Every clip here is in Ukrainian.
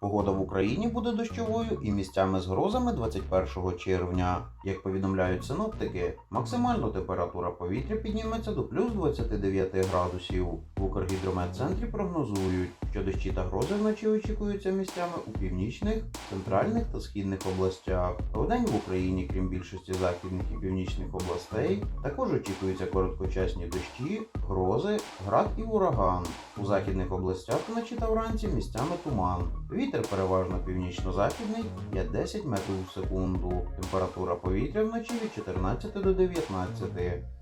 Погода в Україні буде дощовою і місцями з грозами 21 червня. Як повідомляють синоптики, максимальна температура повітря підніметься до плюс 29 градусів. В Укргідрометцентрі прогнозують, що дощі та грози вночі очікуються місцями у північних, центральних та східних областях. Вдень в Україні, крім більшості західних і північних областей, також очікуються короткочасні дощі, грози, град і ураган. У західних областях вночі та вранці місцями туман. Вітер переважно північно-західний 5-10 метрів в секунду. Температура повітря вночі від 14 до 19,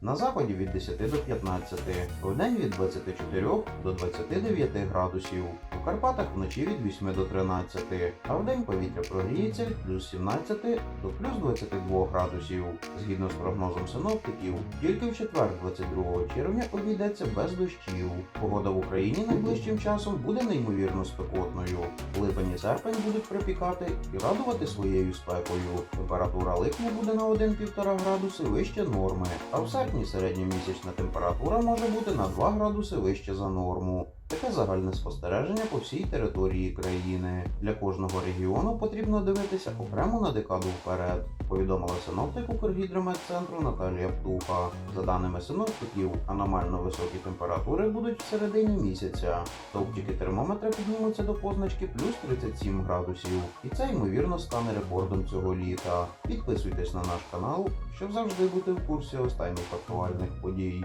на заході від 10 до 15, вдень від 24 до 29 градусів. Карпатах вночі від 8 до 13, а вдень повітря прогріється від плюс 17 до плюс 22 градусів. Згідно з прогнозом синоптиків, тільки в четвер, 22 червня, обійдеться без дощів. Погода в Україні найближчим часом буде неймовірно спекотною. Липень і серпень будуть припікати і радувати своєю спекою. Температура липня буде на 1-1,5 градуси вище норми, а в серпні середньомісячна температура може бути на 2 градуси вище за норму. Таке загальне спостереження по всій території країни. Для кожного регіону потрібно дивитися окремо на декаду вперед, повідомила синоптик Укргідрометцентру Наталія Птуха. За даними синоптиків, аномально високі температури будуть в середині місяця. Стовпчики термометра піднімуться до позначки плюс 37 градусів, і це ймовірно стане рекордом цього літа. Підписуйтесь на наш канал, щоб завжди бути в курсі останніх актуальних подій.